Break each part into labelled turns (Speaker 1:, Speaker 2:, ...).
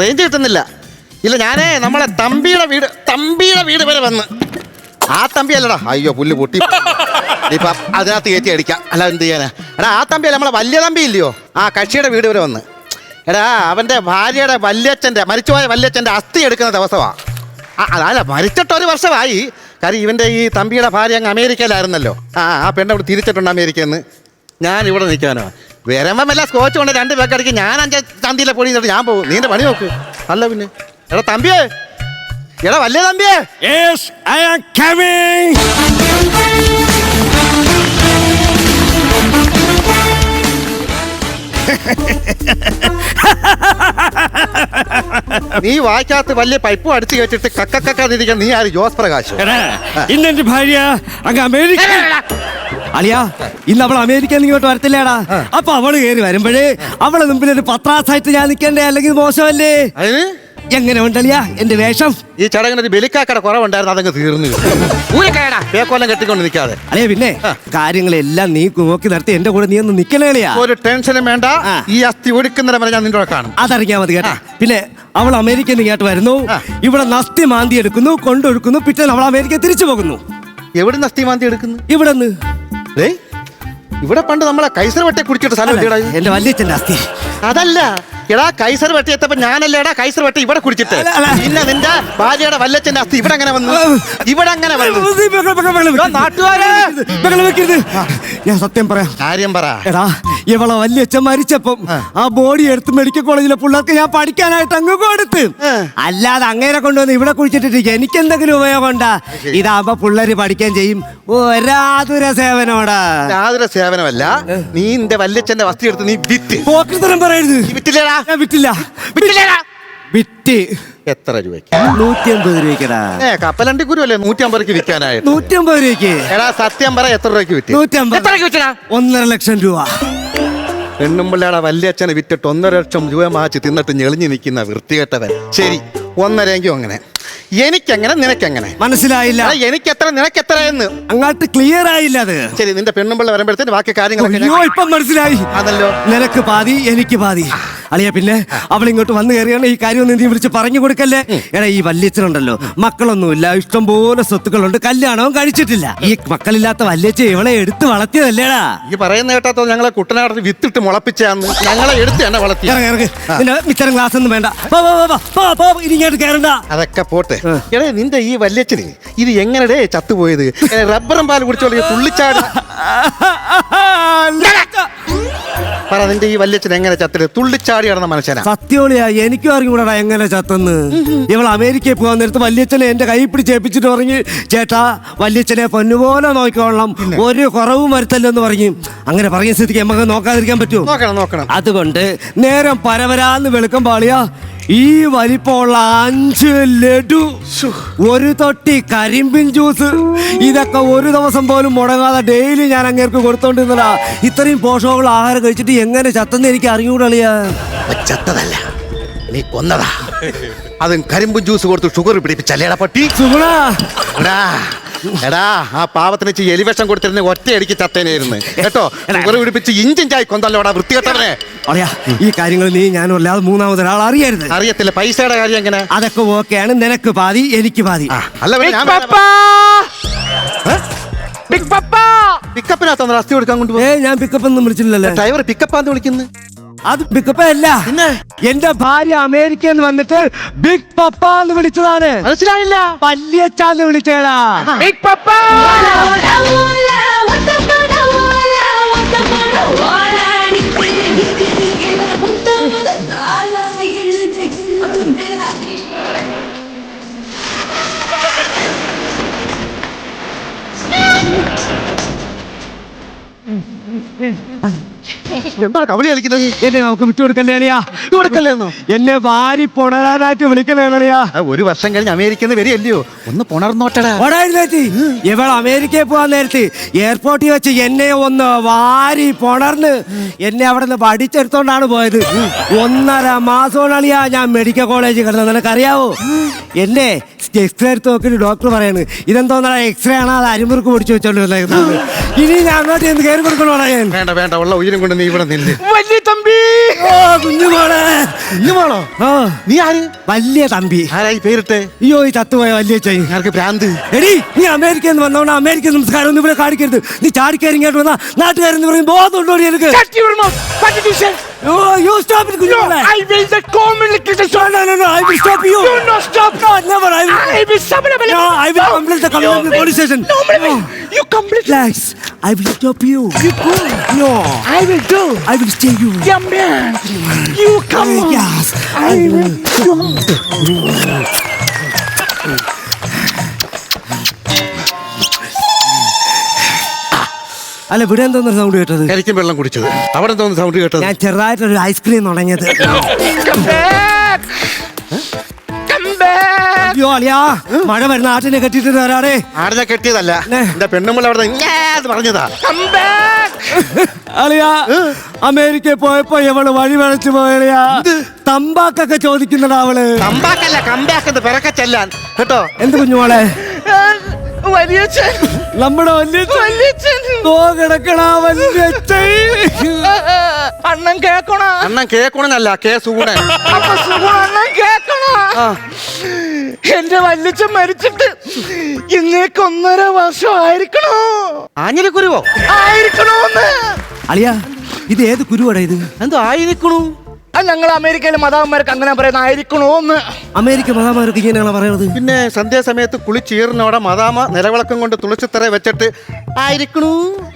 Speaker 1: Range കിട്ടുന്നില്ല. ഇല്ല ഞാനേ നമ്മളെ തമ്പിയുടെ വീട് തമ്പിയുടെ വീട് വരെ വന്ന്. ആ തമ്പി അല്ലടാ. അയ്യോ പുല്ല് പൊട്ടി. ഇപ്പൊ അതിനകത്ത് കയറ്റി അടിക്കാം. അല്ല എന്ത് ചെയ്യാനാ? എടാ ആ തമ്പി അല്ല നമ്മളെ വലിയ തമ്പി ഇല്ലയോ? ആ കക്ഷിയുടെ വീട് വരെ വന്ന്. എടാ അവന്റെ ഭാര്യയുടെ വല്യച്ഛന്റെ മരിച്ചുപോയ വല്യച്ഛന്റെ അസ്ഥി എടുക്കുന്ന ദിവസമാ. ആ, അതല്ല മരിച്ചിട്ട് ഒരു വർഷമായി. കാര്യം ഇവന്റെ ഈ തമ്പിയുടെ ഭാര്യ അങ്ങ് അമേരിക്കയിലായിരുന്നല്ലോ. ആ ആ പെണ്ണ് അവിടെ തിരിച്ചിട്ടുണ്ട് അമേരിക്കയിൽ നിന്ന്. ഞാൻ ഇവിടെ നിൽക്കാനോ. വരുമ്പം വല്ല സ്കോച്ച് കൊണ്ട് രണ്ട് പേക്കടിക്ക് ഞാൻ അഞ്ച് ചന്തിയിലെ പൊടി ഞാൻ പോകും. നീന്റെ പണി നോക്ക്. അല്ല പിന്നെ. എടാ തമ്പിയേ. എടാ വലിയ തമ്പിയേ. നീ വായിക്കാത്ത വലിയ പൈപ്പ് അടിച്ചു കയറ്റിട്ട് കക്കക്കക്കാതിരിക്കാൻ നീ ആര്? ജോസ് പ്രകാശ്?
Speaker 2: ഇന്നെന്റെ ഭാര്യ അങ്ങ് അമേരിക്ക അളിയാ ഇന്ന് അവൾ അമേരിക്കയിൽ നിന്ന് ഇങ്ങോട്ട് വരത്തില്ലേടാ? അപ്പൊ അവൾ കയറി വരുമ്പോഴേ അവളെ മുമ്പിൽ ഒരു പത്രാസായിട്ട് ഞാൻ നിൽക്കണ്ടേ? അല്ലെങ്കിൽ മോശമല്ലേ?
Speaker 1: അതിന്?
Speaker 2: എങ്ങനെ ഉണ്ടല്ലിയാ എന്റെ വേഷം?
Speaker 1: ഈ ചടങ്ങിന് ഒരു ബലിക്കാക്കട കുറവുണ്ടായിരുന്നു അതങ്ങ് തീർന്നു. ഊരക്കേടാ പേക്കോലം കെട്ടിക്കൊണ്ട് നിൽക്കാതെ.
Speaker 2: അല്ലേ പിന്നെ കാര്യങ്ങളെല്ലാം നീ നോക്കി നിർത്തി എന്റെ കൂടെ നീ ഒന്ന് നിക്കലേളിയാ
Speaker 1: ഒരു ടെൻഷനും വേണ്ട. ഈ അസ്ഥി ഒടുക്കുന്നവരെ വരെ ഞാൻ നിന്റെ കൂടെ കാണും.
Speaker 2: അതറിഞ്ഞാ മതി കേട്ടാ. പിന്നെ അവൾ അമേരിക്കയിൽ നിന്ന് ഇങ്ങോട്ട് വരുന്നു. ഇവിടെ നസ്തി മാന്തി എടുക്കുന്നു കൊണ്ടൊഴുക്കുന്നു പിറ്റേന്ന് അവൾ അമേരിക്ക തിരിച്ചു പോകുന്നു.
Speaker 1: എവിടെ നസ്തി മാന്തി എടുക്കുന്നു?
Speaker 2: ഇവിടെ നിന്ന്
Speaker 1: ഇവിടെ പണ്ട് നമ്മളെ കൈസർ വെട്ടെ കുടിച്ചിട്ട് സ്ഥലം എത്തിയടാ ഇത്?
Speaker 2: എന്റെ വല്യച്ഛന്റെ അസ്ഥി
Speaker 1: അതല്ല എടാ കൈസർ വെട്ടി എത്തപ്പോ ഞാനല്ലേടാ കൈസർ വെട്ടി ഇവിടെ കുടിച്ചിട്ട്
Speaker 2: അല്ല, അല്ല.
Speaker 1: പിന്നെ നിന്റെ ഭാര്യയുടെ വല്ലച്ചന്റെ അസ്ഥി ഇവിടെ അങ്ങനെ വന്നു ഇവിടെ അങ്ങനെ വന്നു
Speaker 2: ബഹളം, ബഹളം, ബഹളം
Speaker 1: ഇതാ
Speaker 2: വെക്കരുത്.
Speaker 1: നാട്ടുകാരെ.
Speaker 2: ബഹളം വെക്കരുത്. ഞാൻ സത്യം പറയാം
Speaker 1: കാര്യം പറ
Speaker 2: എടാ ഇവളെ വല്യച്ഛൻ മരിച്ചപ്പം ആ. ബോഡി എടുത്ത് മെഡിക്കൽ കോളേജിലെ പിള്ളേർക്ക് ഞാൻ പഠിക്കാനായിട്ട് അങ്ങ് കൊടുത്ത്. അല്ലാതെ അങ്ങനെ കൊണ്ടുവന്ന് ഇവിടെ കുഴിച്ചിട്ടിട്ട് എനിക്ക് എന്തെങ്കിലും ഉപയോഗം ഉണ്ടാ? ഇതാകുമ്പോ പിള്ളേര് പഠിക്കാൻ ചെയ്യും. ഒരാതുര സേവനോടാ
Speaker 1: യാതൊരു സേവനമല്ല. നീ എന്റെ വല്യച്ഛന്റെ വസ്തു എടുത്ത് നീ വിറ്റ്.
Speaker 2: പോക്കിത്തരം പറയരുത്.
Speaker 1: നീ വിറ്റില്ലേടാ?
Speaker 2: ഞാൻ വിറ്റില്ല.
Speaker 1: വിറ്റില്ലേടാ?
Speaker 2: വിറ്റ്.
Speaker 1: എത്ര രൂപയ്ക്ക്?
Speaker 2: നൂറ്റി അമ്പത് രൂപയ്ക്കടാ.
Speaker 1: ഏ കപ്പലണ്ടി കുരു അല്ലേ? നൂറ്റി അമ്പതിക്ക് വിൽക്കാനായിട്ട്.
Speaker 2: നൂറ്റി അമ്പത് രൂപയ്ക്ക്.
Speaker 1: എടാ സത്യം പറ എത്ര രൂപയ്ക്ക് വിറ്റ്?
Speaker 2: നൂറ്റി അമ്പത്
Speaker 1: വിറ്റടാ?
Speaker 2: ഒന്നര ലക്ഷം രൂപ.
Speaker 1: പെണ്ണുമ്പിള്ളയുടെ വല്യച്ഛനെ വിറ്റിട്ട് ഒന്നര ലക്ഷം രൂപ മാച്ച് തിന്നിട്ട് ഞെളിഞ്ഞു നിൽക്കുന്ന വൃത്തികെട്ടവൻ. ശരി ഒന്നരയെങ്കിലും അങ്ങനെ. എനിക്കെങ്ങനെ നിനക്കെങ്ങനെ?
Speaker 2: മനസ്സിലായില്ല.
Speaker 1: എനിക്ക് എത്ര നിനക്ക് എത്ര എന്ന്?
Speaker 2: അങ്ങോട്ട് ക്ലിയർ ആയില്ല അത്.
Speaker 1: ശരി നിന്റെ പെണ്ണുമ്പിള്ള വരുമ്പോഴത്തേക്ക് ബാക്കി കാര്യങ്ങളൊക്കെ
Speaker 2: ഇപ്പം മനസ്സിലായി.
Speaker 1: അതല്ലോ.
Speaker 2: നിനക്ക് പാതി എനിക്ക് പാതി. അളിയ പിന്നെ അവൾ ഇങ്ങോട്ട് വന്നു കയറിയാണ് ഈ കാര്യം ഒന്ന് നീ വിളിച്ച് പറഞ്ഞു കൊടുക്കല്ലേ എടാ ഈ വല്യച്ഛനുണ്ടല്ലോ മക്കളൊന്നുമില്ല ഇഷ്ടംപോലെ സ്വത്തുക്കളുണ്ട് കല്യാണവും കഴിച്ചിട്ടില്ല ഈ മക്കളില്ലാത്ത വല്യച്ഛ ഇവളെ എടുത്ത് വളർത്തിയതല്ലേടാ
Speaker 1: ഈ പറയുന്ന കേട്ടാത്തോ ഞങ്ങളെ കുട്ടനാടത്ത് വിത്തിട്ട് മുളപ്പിച്ചാന്ന് ഞങ്ങളെ എടുത്ത് തന്നെ വളർത്തി
Speaker 2: ഇറങ്ങ ഇറങ്ങ് നിന്റെ മിച്ചരം ഗ്ലാസ് ഒന്നും വേണ്ട പോ, പോ, പോ, പോ, പോ, പോ, ഇനി ഇങ്ങോട്ട് കയറണ്ട
Speaker 1: അതൊക്കെ പോട്ടെ എടേ നിന്റെ ഈ വല്യച്ഛന് ഇത് എങ്ങനെടേ ചത്തുപോയത് റബ്ബറും പാൽ കുടിച്ചോളൂ തുള്ളിച്ചാട് പറ നിന്റെ ഈ വല്യച്ഛൻ എങ്ങനെ ചത്തിൽ? തുള്ളിച്ചാടി നടന്ന മനുഷ്യനാ.
Speaker 2: സത്യോളിയാ എനിക്കും അറിഞ്ഞൂടാ എങ്ങനെ ചത്തെന്ന്. ഇവൾ അമേരിക്കയിൽ പോകാൻ നേരത്ത് വല്യച്ഛനെ എന്റെ കൈ പിടിച്ചേപ്പിച്ചിട്ട് പറഞ്ഞു ചേട്ടാ വല്യച്ഛനെ പൊന്നുപോലെ നോക്കിക്കൊള്ളണം. ഒരു കുറവും വരുത്തല്ലെന്ന് പറഞ്ഞു. അങ്ങനെ പറഞ്ഞ സ്ഥിതിക്ക് നമുക്ക് നോക്കാതിരിക്കാൻ പറ്റുമോ?
Speaker 1: നോക്കണം നോക്കണം.
Speaker 2: അതുകൊണ്ട് നേരം പരവരാന്ന് വെളുക്കം പാളിയ. ഈ വലിപ്പമുള്ള അഞ്ച് ലഡു ഒരു തൊട്ടി കരിമ്പിൻ ജ്യൂസ്. ഇതൊക്കെ ഒരു ദിവസം പോലും മുടങ്ങാതെ ഡെയിലി ഞാൻ അങ്ങേർക്ക് കൊടുത്തോണ്ടിരുന്നതാ. ഇത്രയും പോഷകമുള്ള ആഹാരം കഴിച്ചിട്ട് എങ്ങനെ ചത്തെന്ന് എനിക്ക് അറിഞ്ഞൂടളിയാ
Speaker 1: ചത്തതല്ല നീ കൊന്നതാ. അതും കരിമ്പും ജ്യൂസ് കൊടുത്ത് ഷുഗർ പിടിപ്പിച്ചല്ലേടാ പട്ടി?
Speaker 2: സുഗുണ.
Speaker 1: എടാ ആ പാവത്തിന് ഇച്ചി എലിവേഷം കൊടുത്തിരുന്ന ഒറ്റയടിക്ക് ചത്തേനായിരുന്നു. കേട്ടോ? ഷുഗർ പിടിപ്പിച്ച് ഇഞ്ചിഞ്ചായി കൊന്തല്ലോടാ വൃത്തികെട്ടവനെ.
Speaker 2: അറിയാ ഈ കാര്യങ്ങൾ നീ ഞാനും അല്ലാതെ മൂന്നാമത് ഒരാൾ അറിയരുത്.
Speaker 1: അറിയത്തില്ല പൈസയുടെ കാര്യം എങ്ങനെ?
Speaker 2: അതൊക്കെ ഓക്കെയാണ് നിനക്ക് പാതി എനിക്ക് പാതി.
Speaker 1: അല്ല ഞാൻ പിക്കപ്പിനകത്ത് അസ്ഥി കൊടുക്കാൻ കൊണ്ടുപോയി
Speaker 2: ഞാൻ പിക്കപ്പ് ഒന്നും വിളിച്ചില്ലല്ലോ.
Speaker 1: ഡ്രൈവർ പിക്കപ്പാന്ന് വിളിക്കുന്നു.
Speaker 2: അത് ബിഗ് പപ്പ അല്ല. എന്റെ ഭാര്യ അമേരിക്കയിൽ എന്ന് വന്നിട്ട് ബിഗ് പപ്പ എന്ന് വിളിച്ചതാണ്.
Speaker 1: മനസ്സിലായില്ല.
Speaker 2: പല്ലിയച്ചാന്ന് വിളിച്ചേടാ
Speaker 1: ബിഗ് പപ്പ എന്താ കബളി കളിക്കുന്നത്?
Speaker 2: എന്നെ നമുക്ക് വിട്ടു അളിയാ?
Speaker 1: കൊടുക്കല്ലേന്നോ
Speaker 2: എന്നെ? വാരി പുണരാനായിട്ട് വിളിക്കണേ
Speaker 1: ഒരു വർഷം കഴിഞ്ഞ് അമേരിക്കന്ന് വരികയല്ലയോ? ഒന്ന് പുണർന്നോട്ടടാ.
Speaker 2: ഓടായിരുന്നേറ്റി ഇവൾ അമേരിക്കയിൽ പോവാൻ നേരത്ത് എയർപോർട്ടിൽ വെച്ച് എന്നെ ഒന്ന് വാരി പുണർന്ന് എന്നെ അവിടെ നിന്ന് പഠിച്ചെടുത്തോണ്ടാണ് പോയത്. ഒന്നര മാസം അളിയാ ഞാൻ മെഡിക്കൽ കോളേജിൽ കിടന്നത്. നിനക്കറിയാവോ? എന്നെ എക്സ്റേ എടുത്ത് നോക്കിയിട്ട് ഡോക്ടർ പറയാണ് ഇതെന്തോന്നാ എക്സ്റേ ആണോ അത് അരിമുറുക്ക് പൊടിച്ചു വെച്ചോണ്ട് വന്നേക്കുന്നത് ഇനി ഞാൻ അങ്ങോട്ട് എന്ത് കയറി കൊടുക്കണോടാ ഞാൻ
Speaker 1: വേണ്ട വേണ്ട ഉള്ള ഉയരം കൊണ്ട് നീ ഇവിടെ നില്ല്
Speaker 3: വലിയ തമ്പി!
Speaker 2: ഓ കുഞ്ഞുമോളെ?
Speaker 1: കുഞ്ഞുമാണോ
Speaker 2: ആ.
Speaker 1: നീ ആര്?
Speaker 2: വലിയ തമ്പി.
Speaker 1: ആരായി പേരിട്ടെ?
Speaker 2: അയ്യോ ഈ ചത്തുപോയ വലിയ ചൈ
Speaker 1: ആർക്ക് ഭ്രാന്ത്
Speaker 2: എടി നീ അമേരിക്കയിൽ നിന്ന് വന്നോണ്ട് അമേരിക്കൻ സംസ്കാരം ഒന്നും ഇവിടെ കാണിക്കരുത്. നീ ചാടിക്കയറി ഇങ്ങോട്ട് വന്നാ നാട്ടുകാരെന്ന് പറയും ബോധമുണ്ടോ എനിക്ക്
Speaker 3: Oh, you
Speaker 2: stop it,
Speaker 3: No, I will the communication.
Speaker 2: No, no, no, no, I will stop you.
Speaker 3: You no stop.
Speaker 2: No, never. I will.
Speaker 3: I will stop it.
Speaker 2: No, I will no. complain the complaint the police station.
Speaker 3: No, no. you complain.
Speaker 2: Relax. I will stop you.
Speaker 3: You go.
Speaker 2: No.
Speaker 3: I will do.
Speaker 2: I will stay you.
Speaker 3: Yeah, man. You come. Uh,
Speaker 2: yes.
Speaker 3: I, I will. will.
Speaker 2: അല്ല ഇവിടെ എന്തോന്നൊരു sound കേട്ടത്?
Speaker 1: എനിക്കും വെള്ളം കുടിച്ചത്. അവിടെ എന്തോന്ന് sound കേട്ടത്?
Speaker 2: ഞാൻ ചെറുതായിട്ടൊരു ഐസ്ക്രീം തുടങ്ങിയത് അയ്യോ അളിയാ മഴ വരുന്ന ആട്ടിനെ കെട്ടിട്ട് വരാടേ
Speaker 1: ആടിനെ കെട്ടിയതല്ല. എന്റെ പെണ്ണുമ്പോൾ അവിടെ പറഞ്ഞതാ.
Speaker 2: അളിയാ അമേരിക്കയിൽ പോയപ്പോ ഇവൾ വഴി വഴച്ചു പോയളിയാ. തമ്പാക്കൊക്കെ ചോദിക്കുന്നടാ അവൾ.
Speaker 1: കമ്പാക്കല്ല കമ്പാക്കെന്ന് പിറക്കെ ചെല്ലാൻ. കേട്ടോ?
Speaker 2: എന്ത് കുഞ്ഞുമോളെ?
Speaker 3: വലിയച്ഛൻ.
Speaker 2: നമ്മുടെ വലിയ
Speaker 3: വലിയച്ഛൻ.
Speaker 2: തോ കിടക്കണ വലിയച്ഛൻ.
Speaker 3: അണ്ണൻ കേക്കണ
Speaker 1: അണ്ണൻ കേക്കണന്നല്ല കേ സൂണൻ
Speaker 3: അപ്പൊ സുഖം അണ്ണൻ കേക്കണ എന്റെ വല്യച്ഛൻ മരിച്ചിട്ട് ഇന്നേക്ക് ഒന്നര വർഷം ആയിരിക്കണോ?
Speaker 1: ആഞ്ഞിലിക്കുരുവോ?
Speaker 3: ആയിരിക്കണോന്ന്.
Speaker 2: അളിയാ ഇത് ഏത് കുരുവാടാ ഇത്?
Speaker 1: എന്തോ ആയിരിക്കണു?
Speaker 3: ആ ഞങ്ങൾ അമേരിക്കയിലെ മതാവന്മാർക്ക് അങ്ങനെ പറയുന്ന ആയിരിക്കണോന്ന്
Speaker 2: അമേരിക്ക മഹാമാരൊക്കെ ഇങ്ങനെയാണ് പറയണത്?
Speaker 1: പിന്നെ സന്ധ്യാസമയത്ത് കുളിച്ചീറിനോടെ മതാമ നിലവിളക്കം കൊണ്ട് തുളസിത്തറ വെച്ചിട്ട് ആയിരിക്കണു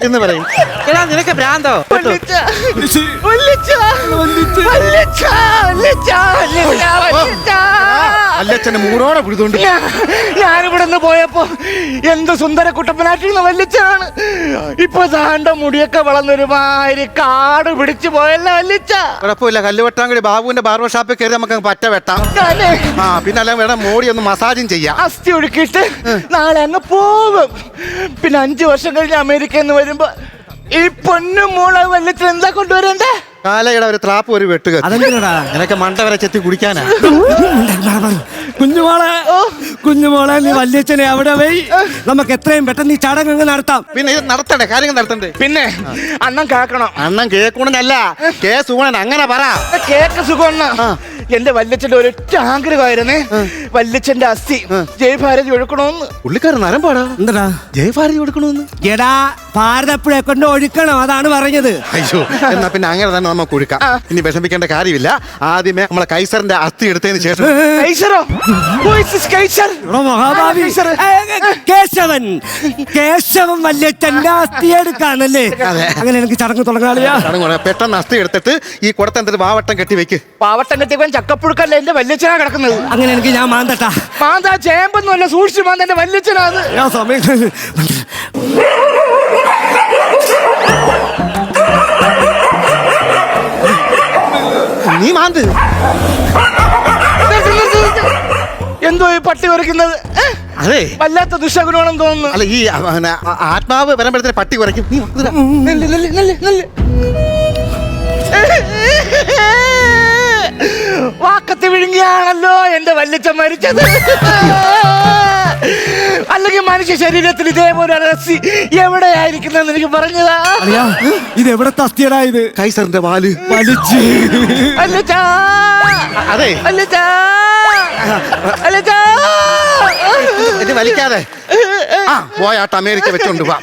Speaker 1: എന്ന് പറയും. എടാ നിനക്ക് ഭ്രാന്തോ. അല്ലച്ചന് മൂടോടെ പിടിച്ചോണ്ട്.
Speaker 3: ഞാനിവിടെ നിന്ന് പോയപ്പോ എന്ത് സുന്ദര കുട്ടപ്പനാട്ടിരുന്ന വല്ലിച്ചാണ് ഇപ്പൊ താണ്ട മുടിയൊക്കെ വളർന്നൊരുമാതിരി കാട് പിടിച്ചു പോയല്ല വല്ലിച്ച
Speaker 1: കുഴപ്പമില്ല കല്ലുവെട്ടാങ്കുടി ബാബുവിന്റെ ബാർബർ ഷാപ്പിൽ കയറി നമുക്ക് പറ്റ വെട്ടാം. ആ പിന്നെ അല്ല വേണം മോടി ഒന്ന് മസാജും ചെയ്യാം.
Speaker 3: അസ്ഥി ഒഴുക്കിയിട്ട് നാളെ അങ്ങ് പോകും. പിന്നെ അഞ്ചു വർഷം കഴിഞ്ഞ് അമേരിക്ക എന്ന് വരുമ്പോ ഈ പൊന്നു മോളെ വെള്ളത്തിൽ എന്താ കൊണ്ടുവരണ്ടേ?
Speaker 1: കാലയുടെ ഒരു ത്രാപ്പ് ഒരു വെട്ടുക.
Speaker 2: അതെന്തിനാടാ?
Speaker 1: നിനക്ക് മണ്ട വരെ ചെത്തി കുടിക്കാനാ.
Speaker 2: കുഞ്ഞുമോളെ കുഞ്ഞുമോളെ നീ വല്യച്ഛനെ അവിടെ പോയി നമുക്ക് എത്രയും പെട്ടെന്ന് ഈ ചടങ്ങ് അങ്ങ് നടത്താം.
Speaker 1: പിന്നെ ഇത് നടത്തണ്ടേ? കാര്യങ്ങൾ നടത്തണ്ടേ?
Speaker 3: പിന്നെ അണ്ണൻ കേക്കണം.
Speaker 1: അണ്ണൻ കേക്കുണനല്ല കേ സൂണൻ അങ്ങനെ പറ.
Speaker 3: കേക്ക് സുഖം എന്റെ വല്യച്ഛന്റെ ഒരൊറ്റ ആഗ്രഹമായിരുന്നേ. വല്യച്ഛന്റെ അസ്ഥി. ജയഭാരതി ഒഴുക്കണോന്ന്
Speaker 1: പുള്ളിക്കാരൻ നരം പാടാ.
Speaker 2: എന്താടാ?
Speaker 1: ജയഭാരതി ഒഴുക്കണോന്ന്
Speaker 2: എടാ ഭാരതപ്പുഴ കൊണ്ട് ഒഴുക്കണം അതാണ് പറഞ്ഞത്.
Speaker 1: അയ്യോ എന്നാ പിന്നെ അങ്ങനെ തന്നെ നമുക്ക് ഒഴുക്കാം. ഇനി വിഷമിക്കേണ്ട കാര്യമില്ല. ആദ്യമേ നമ്മളെ കൈസറിന്റെ അസ്ഥി എടുത്തതിന് ശേഷം.
Speaker 3: കൈസറോ? Who is this Kaiser?
Speaker 2: മഹാഭാവി. Keshavan. Keshavan വല്യച്ഛന്റെ അസ്ഥി
Speaker 1: എടുക്കാണല്ലേ
Speaker 2: അങ്ങനെ എനിക്ക് ചടങ്ങ് തുടങ്ങാളിയാ
Speaker 1: ചടങ്ങ് പെട്ടെന്ന് അസ്ഥി എടുത്തിട്ട് ഈ കുടത്തെന്തൊരു വാവട്ടം കെട്ടി വെക്ക്
Speaker 3: പാവട്ടം കെട്ടിയവൻ ചക്കപ്പുഴുക്കല്ല എന്റെ വല്യച്ഛനാ കിടക്കുന്നത്?
Speaker 2: അങ്ങനെ എനിക്ക് ഞാൻ മാന്തട്ടാ.
Speaker 3: മാന്ത ചേമ്പൊന്നുമല്ല സൂക്ഷിച്ചു മാന്ത എന്റെ വല്യച്ഛനാണ്
Speaker 2: ഞാൻ സമയം.
Speaker 1: നീ മാന്ത്.
Speaker 3: എന്തോ ഈ പട്ടി കുറയ്ക്കുന്നത്
Speaker 1: അതെ.
Speaker 3: വല്ലാത്ത ദുഷ്ടഗുണമാണെന്ന് തോന്നുന്നു.
Speaker 1: അല്ല ഈ ആത്മാവ് വരുമ്പോഴത്തേന് പട്ടി കുറയ്ക്കും. നീ
Speaker 3: നല്ല നെല്ല്, നെല്ല്. വാക്കത്ത് വിഴുങ്ങിയാണല്ലോ എന്റെ വല്ലിച്ച മരിച്ചത്. അല്ലെങ്കിൽ മനുഷ്യ ശരീരത്തിൽ ഇതേപോലെ എവിടെയായിരിക്കുന്നെന്ന് എനിക്ക് പറഞ്ഞതാ.
Speaker 2: ഇത് എവിടെ തസ്തിയടായത് ഇത്?
Speaker 1: കൈസറിന്റെ വാൽ.
Speaker 2: വലിച്ച്.
Speaker 3: വല്യച്ഛാ.
Speaker 1: അതെ. എന്നെ വലിക്കാതെ. ആ പോയാട്ട് അമേരിക്ക വെച്ചോണ്ട് പോവാം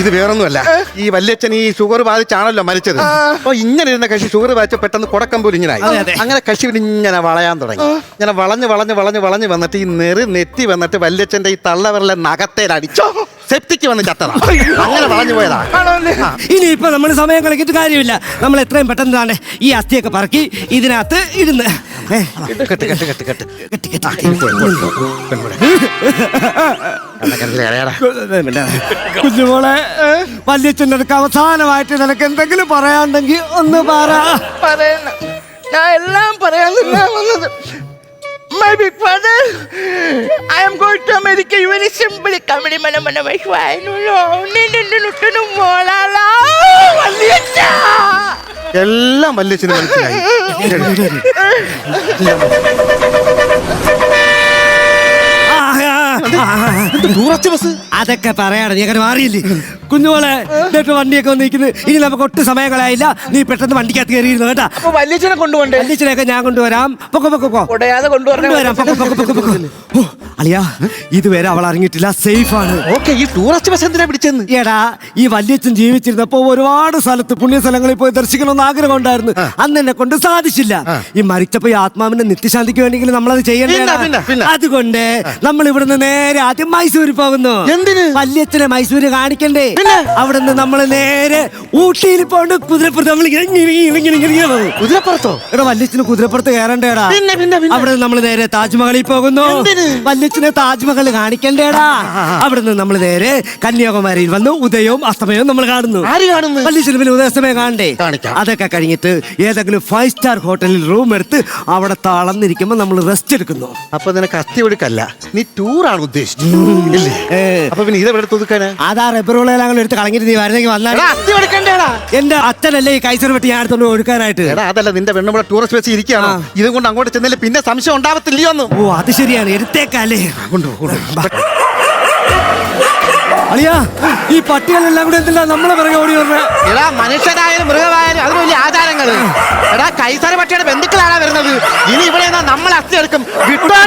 Speaker 1: ഇത് വേറൊന്നുമല്ല. ഈ വല്യച്ഛൻ ഈ ഷുഗർ ബാധിച്ചാണല്ലോ മരിച്ചത്. അപ്പൊ ഇങ്ങനെ ഇരുന്ന കക്ഷി ഷുഗർ ബാധിച്ച പെട്ടെന്ന് കുടക്കം പോലും ഇങ്ങനെ. അങ്ങനെ കക്ഷി ഇങ്ങനെ വളയാൻ തുടങ്ങി. ഇങ്ങനെ വളഞ്ഞ് വളഞ്ഞ് വളഞ്ഞ് വളഞ്ഞ് വന്നിട്ട് ഈ നെറി നെറ്റി വന്നിട്ട് വല്യച്ഛന്റെ ഈ തള്ളവരലെ നഖത്തേലടിച്ചോ. സെപ്റ്റിക്ക് വന്ന് ചത്തതാ. അങ്ങനെ വളഞ്ഞു പോയതാ.
Speaker 2: ഇനി ഇപ്പൊ നമ്മൾ സമയം കളിക്കിട്ട് കാര്യമില്ല. നമ്മൾ എത്രയും പെട്ടെന്ന് തന്നെ ഈ അസ്ഥിയൊക്കെ പറക്കി ഇതിനകത്ത് ഇരുന്ന്.
Speaker 1: കെട്ട് കെട്ട് കെട്ട് കെട്ട്.
Speaker 2: കെട്ടി, കെട്ടി. കുഞ്ഞുമോളെ വലിയ അടുക്ക് അവസാനമായിട്ട് നിനക്ക് എന്തെങ്കിലും പറയാണ്ടെങ്കിൽ ഒന്ന് പറ.
Speaker 3: പറയണ. ഞാൻ എല്ലാം പറയാൻ വന്നത്. My big father, I am going to America. You very simply comedy mana mana my fine. No, no, no, no, no, no, മോളാലാ. വല്യച്ഛാ.
Speaker 1: എല്ലാം വല്യച്ഛന് മനസ്സിലായി. ടൂറിസ്റ്റ് ബസ്
Speaker 2: അതൊക്കെ പറയാണ് നീ അങ്ങനെ മാറിയില്ലേ കുഞ്ഞുമോളെ എന്നിട്ട് വണ്ടിയൊക്കെ വന്നിരിക്കുന്നത് ഇനി നമുക്ക് ഒട്ടും സമയം കളയായില്ല നീ പെട്ടെന്ന് വണ്ടിക്കകത്ത് കയറിയിരുന്നു കേട്ടാ?
Speaker 3: അപ്പൊ വല്യച്ഛനെ കൊണ്ടുപോണ്ടേ
Speaker 2: വല്യച്ഛനെയൊക്കെ ഞാൻ കൊണ്ടുവരാം. പൊക്കോ പൊക്കോ പൊക്കോ. കൊണ്ടുവരാം. പൊക്കോ പൊക്കോ പൊക്കോ പൊക്കോ. ഓ, അളിയാ ഇതുവരെ അവൾ അറിഞ്ഞിട്ടില്ല സേഫ് ആണ്
Speaker 1: ഓക്കെ ഈ ടൂറിസ്റ്റ് ബസ് എന്തിനാ പിടിച്ചെന്ന്?
Speaker 2: എടാ ഈ വല്യച്ഛൻ ജീവിച്ചിരുന്നപ്പോ ഒരുപാട് സ്ഥലത്ത് പുണ്യ സ്ഥലങ്ങളിൽ പോയി ദർശിക്കണമെന്ന് ആഗ്രഹം ഉണ്ടായിരുന്നു. അന്ന് എന്നെ കൊണ്ട് സാധിച്ചില്ല. ഈ മരിച്ചപ്പോ ഈ ആത്മാവിന്റെ നിത്യശാന്തിക്ക് വേണമെങ്കിൽ നമ്മളത് ചെയ്യണ്ടേ. അതുകൊണ്ട് നമ്മൾ ഇവിടുന്ന് നേരെ ആദ്യം മൈസൂരിൽ പോകുന്നു.
Speaker 1: എന്തിന്?
Speaker 2: വല്യച്ഛനെ മൈസൂര് കാണിക്കണ്ടേ? അവിടുന്ന് നമ്മൾ നേരെ ഊട്ടിയിൽ പോണ്ട് കുതിരപ്പുറത്ത് നമ്മൾ
Speaker 1: കുതിരപ്പുറത്തോ?
Speaker 2: എടാ വല്യച്ഛന് കുതിരപ്പുറത്ത് കയറണ്ടേടാ. അവിടെ നമ്മൾ നേരെ താജ്മഹലിൽ പോകുന്നു? വല്യച്ഛനെ താജ്മഹൽ കാണിക്കണ്ടേടാ. അവിടുന്ന് നമ്മൾ നേരെ കന്യാകുമാരിയിൽ വന്ന് ഉദയവും അസ്തമയവും നമ്മൾ കാണുന്നു.
Speaker 1: ആര് കാണുന്നു?
Speaker 2: വല്യച്ഛന് പിന്നെ ഉദയാസ്തമയം കാണണ്ടേ?
Speaker 1: കാണിക്കാം.
Speaker 2: അതൊക്കെ കഴിഞ്ഞിട്ട് ഏതെങ്കിലും ഫൈവ് സ്റ്റാർ ഹോട്ടലിൽ റൂം എടുത്ത് അവിടെ തളർന്നിരിക്കുമ്പോ നമ്മൾ റെസ്റ്റ് എടുക്കുന്നു.
Speaker 1: അപ്പൊ നിനക്ക് അസ്ഥി ഒഴുക്കല്ല നീ ടൂറാണ് ഉദ്ദേശിച്ചത്. ഇല്ലേ?
Speaker 2: ഏ.
Speaker 1: അപ്പൊ പിന്നെ ഇതെവിടെ
Speaker 2: അതാ റബ്ബറുകളെല്ലാം കൂടെ എടുത്ത് കളഞ്ഞിട്ട് നീ വരുന്നെങ്കിൽ വന്നാൽ
Speaker 1: എടാ അസ്ഥി ഒഴുക്കണ്ടേടാ
Speaker 2: എന്റെ അച്ഛനല്ലേ ഈ കൈസർ വെട്ടി ഞാൻ എടുത്തോണ്ട് ഒഴുക്കാനായിട്ട്?
Speaker 1: എടാ അതല്ല നിന്റെ പെണ്ണുമ്പോ ടൂറിസ്റ്റ് വെച്ച് ഇരിക്കുകയാണോ?
Speaker 2: ഇതുകൊണ്ട്
Speaker 1: ഇതും കൊണ്ട് അങ്ങോട്ട് ചെന്നില്ല പിന്നെ സംശയം ഉണ്ടാവത്തില്ലയോ ഒന്നും
Speaker 2: ഓ അത് ശരിയാണ്. എടുത്തേക്കല്ലേ
Speaker 1: കൊണ്ടുപോ.
Speaker 2: അളിയാ ഈ പട്ടികളെല്ലാം കൂടെ എന്തില്ല നമ്മളെ പിറകെ ഓടി വരണേ
Speaker 1: എടാ മനുഷ്യരായാലും മൃഗമായാലും അതിന് വലിയ ആചാരങ്ങൾ. എടാ കൈസാര പട്ടിയുടെ ബന്ധുക്കളാണ് വരുന്നത്. ഇനി ഇവിടെ നമ്മൾ അസ്ഥി എടുക്കും. വിട്ടോ